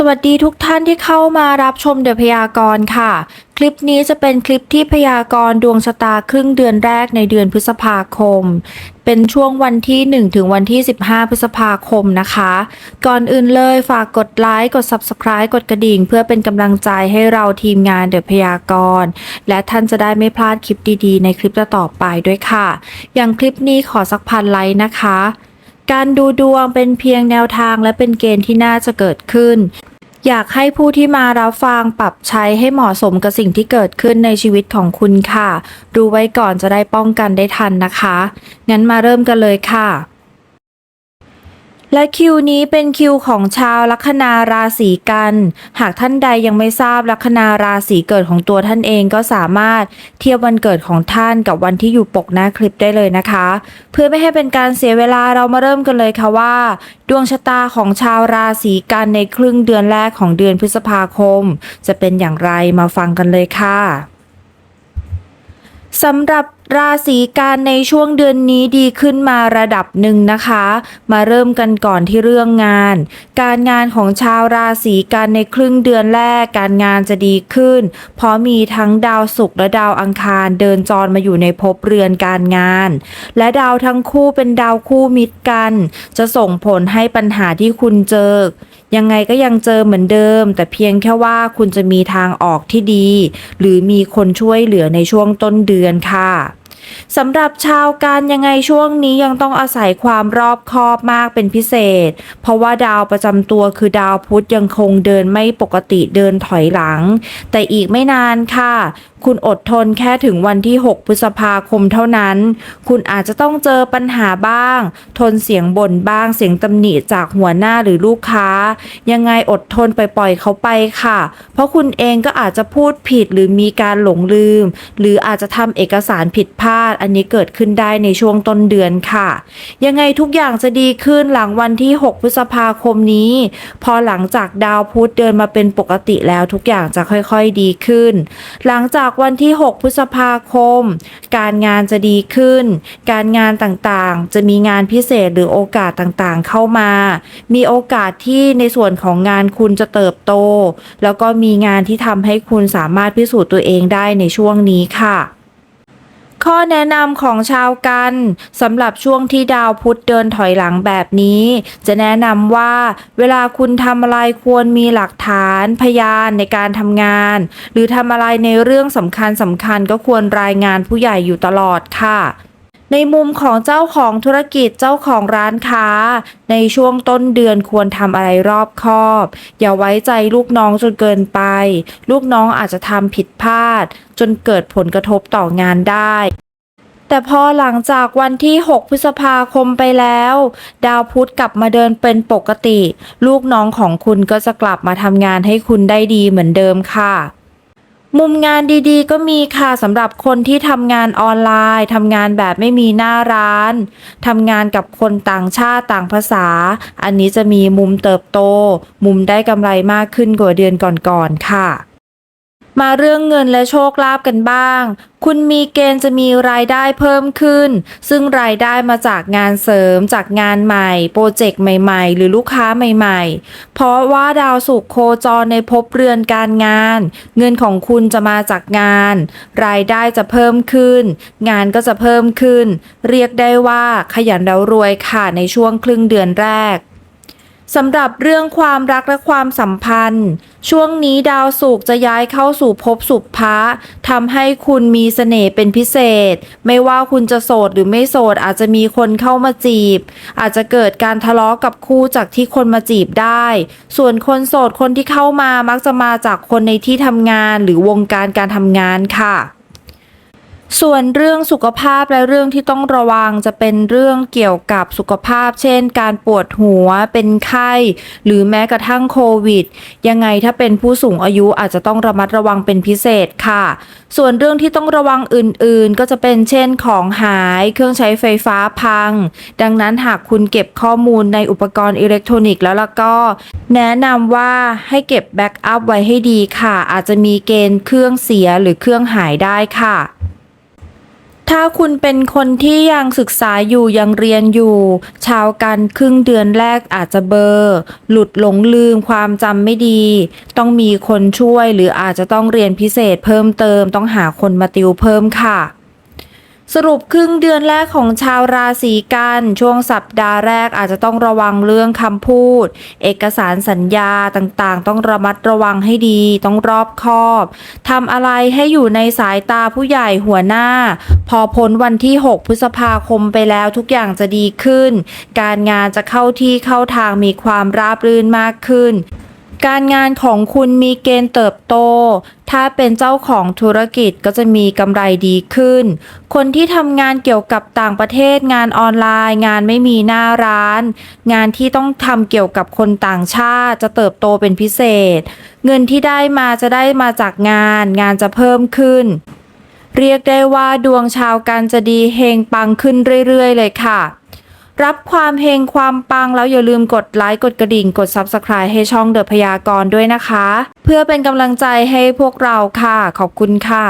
สวัสดีทุกท่านที่เข้ามารับชมเดอะพยากรณ์ค่ะ คลิปนี้จะเป็นคลิปที่พยากรณ์ดวงชะตาครึ่งเดือนแรกในเดือนพฤษภาคม เป็นช่วงวันที่ 1 ถึงวันที่ 15 พฤษภาคมนะคะ ก่อนอื่นเลยฝากกดไลค์ กด Subscribe กดกระดิ่ง เพื่อเป็นกำลังใจให้เราทีมงานเดอะพยากรณ์และท่านจะได้ไม่พลาดคลิปดีๆ ในคลิปต่อไปด้วยค่ะ อย่างคลิปนี้ขอสักพันไลค์นะคะการดูดวงเป็นเพียงแนวทางและเป็นเกณฑ์ที่น่าจะเกิดขึ้น อยากให้ผู้ที่มารับฟังปรับใช้ให้เหมาะสมกับสิ่งที่เกิดขึ้นในชีวิตของคุณค่ะ ดูไว้ก่อนจะได้ป้องกันได้ทันนะคะ งั้นมาเริ่มกันเลยค่ะ และคิวนี้เป็นคิวของชาวลัคนาราศีกัน หากท่านใดยังไม่ทราบลัคนาราศีเกิดของตัวท่านเองก็สามารถเทียบวันเกิดของท่านกับวันที่อยู่ปกหน้าคลิปได้เลยนะคะ เพื่อไม่ให้เป็นการเสียเวลาเรามาเริ่มกันเลยค่ะว่า ดวงชะตาของชาวราศีกันในครึ่งเดือนแรกของเดือนพฤษภาคม จะเป็นอย่างไรมาฟังกันเลยค่ะ สำหรับราศีกันในช่วงเดือนนี้ดีขึ้นมาระดับหนึ่งนะคะ มาเริ่มกันก่อนที่เรื่องงาน การงานของชาวราศีกันในครึ่งเดือนแรก การงานจะดีขึ้น เพราะมีทั้งดาวศุกร์และดาวอังคารเดินจรมาอยู่ในภพเรือนการงาน และดาวทั้งคู่เป็นดาวคู่มิตรกัน จะส่งผลให้ปัญหาที่คุณเจอ ยังไงก็ยังเจอเหมือนเดิม แต่เพียงแค่ว่าคุณจะมีทางออกที่ดี หรือมีคนช่วยเหลือในช่วงต้นเดือนค่ะสำหรับชาวการยังไงช่วงนี้ยังต้องอาศัยความรอบคอบมากเป็นพิเศษ เพราะว่าดาวประจำตัวคือดาวพุธยังคงเดินไม่ปกติเดินถอยหลัง แต่อีกไม่นานค่ะคุณอดทนแค่ถึงวันที่ 6 พฤษภาคมเท่านั้น คุณอาจจะต้องเจอปัญหาบ้าง ทนเสียงบ่นบ้าง เสียงตำหนิจากหัวหน้าหรือลูกค้า ยังไงอดทนไปปล่อยเขาไปค่ะ เพราะคุณเองก็อาจจะพูดผิดหรือมีการหลงลืม หรืออาจจะทำเอกสารผิดพลาด อันนี้เกิดขึ้นได้ในช่วงต้นเดือนค่ะ ยังไงทุกอย่างจะดีขึ้นหลังวันที่ 6 พฤษภาคมนี้ พอหลังจากดาวพุธเดินมาเป็นปกติแล้วทุกอย่างจะค่อยๆดีขึ้น หลังจากจากวันที่ 6 พฤษภาคม การงานจะดีขึ้น การงานต่างๆ จะมีงานพิเศษหรือโอกาสต่างๆ เข้ามา มีโอกาสที่ในส่วนของงานคุณจะเติบโต แล้วก็มีงานที่ทำให้คุณสามารถพิสูจน์ตัวเองได้ในช่วงนี้ค่ะ ข้อแนะนำของชาวกันสำหรับช่วงที่ดาวพุธเดินถอยหลังแบบนี้ จะแนะนำว่า เวลาคุณทำอะไรควรมีหลักฐาน พยานในการทำงาน หรือทำอะไรในเรื่องสำคัญสำคัญก็ควรรายงานผู้ใหญ่อยู่ตลอดค่ะ ในมุมของเจ้าของธุรกิจเจ้าของร้านค้า ในช่วงต้นเดือนควรทำอะไรรอบคอบ อย่าไว้ใจลูกน้องจนเกินไป ลูกน้องอาจจะทำผิดพลาด จนเกิดผลกระทบต่องานได้แต่พอหลังจากวันที่ 6 พฤษภาคมไปแล้ว ดาวพุธกลับมาเดินเป็นปกติ ลูกน้องของคุณก็จะกลับมาทำงานให้คุณได้ดีเหมือนเดิมค่ะ มุมงานดีๆ ก็มีค่ะสำหรับคนที่ทำงานออนไลน์ทำงานแบบไม่มีหน้าร้านทำงานกับคนต่างชาติต่างภาษา อันนี้จะมีมุมเติบโต มุมได้กำไรมากขึ้นกว่าเดือนก่อนๆค่ะ มาเรื่องเงินและโชคลาภกันบ้าง คุณมีเกณฑ์จะมีรายได้เพิ่มขึ้น ซึ่งรายได้มาจากงานเสริม จากงานใหม่ โปรเจกต์ใหม่ ๆ หรือลูกค้าใหม่ ๆ เพราะว่าดาวศุกร์โคจรในภพเรือนการงาน เงินของคุณจะมาจากงาน รายได้จะเพิ่มขึ้น งานก็จะเพิ่มขึ้น เรียกได้ว่าขยันแล้วรวยค่ะในช่วงครึ่งเดือนแรก สำหรับเรื่องความรักและความสัมพันธ์ ช่วงนี้ดาวศุกจะย้ายเข้าสู่ภพสุภะทำให้คุณมีเสน่ห์เป็นพิเศษ ไม่ว่าคุณจะโสดหรือไม่โสดอาจจะมีคนเข้ามาจีบ อาจจะเกิดการทะเลาะกับคู่จากที่คนมาจีบได้ ส่วนคนโสดคนที่เข้ามามักจะมาจากคนในที่ทำงานหรือวงการการทำงานค่ะ ส่วนเรื่องสุขภาพและเรื่องที่ต้องระวังจะเป็นเรื่องเกี่ยวกับสุขภาพ เช่น การปวดหัว เป็นไข้ หรือแม้กระทั่งโควิด ยังไงถ้าเป็นผู้สูงอายุอาจจะต้องระมัดระวังเป็นพิเศษค่ะ ส่วนเรื่องที่ต้องระวังอื่นๆ ก็จะเป็นเช่นของหาย เครื่องใช้ไฟฟ้าพัง ดังนั้นหากคุณเก็บข้อมูลในอุปกรณ์อิเล็กทรอนิกส์แล้วล่ะก็ แนะนำว่าให้เก็บแบ็กอัพไว้ให้ดีค่ะ อาจจะมีเกณฑ์เครื่องเสียหรือเครื่องหายได้ค่ะ ถ้าคุณเป็นคนที่ยังศึกษาอยู่ยังเรียนอยู่ ชาวกันครึ่งเดือนแรกอาจจะเบอร์ หลุดหลงลืมความจำไม่ดี ต้องมีคนช่วยหรืออาจจะต้องเรียนพิเศษเพิ่มเติม ต้องหาคนมาติวเพิ่มค่ะ สรุปครึ่งเดือนแรกของชาวราศีกัน ช่วงสัปดาห์แรกอาจจะต้องระวังเรื่องคำพูด เอกสารสัญญาต่างๆ ต้องระมัดระวังให้ดี ต้องรอบคอบทำอะไรให้อยู่ในสายตาผู้ใหญ่หัวหน้า พอพ้นวันที่ 6 พฤษภาคมไปแล้วทุกอย่างจะดีขึ้น การงานจะเข้าที่เข้าทางมีความราบรื่นมากขึ้น การงานของคุณมีเกณฑ์เติบโต ถ้าเป็นเจ้าของธุรกิจก็จะมีกำไรดีขึ้น คนที่ทำงานเกี่ยวกับต่างประเทศงานออนไลน์ งานไม่มีหน้าร้าน งานที่ต้องทำเกี่ยวกับคนต่างชาติจะเติบโตเป็นพิเศษ เงินที่ได้มาจะได้มาจากงาน งานจะเพิ่มขึ้นเรียกได้ว่าดวงชาวกันจะดีเฮงปังขึ้นเรื่อย ๆ เลยค่ะ รับความเฮงความปังแล้วอย่าลืมกดไลค์กดกระดิ่งกด Subscribe ให้ช่องเดอะพยากรด้วยนะคะ เพื่อเป็นกำลังใจให้พวกเราค่ะ ขอบคุณค่ะ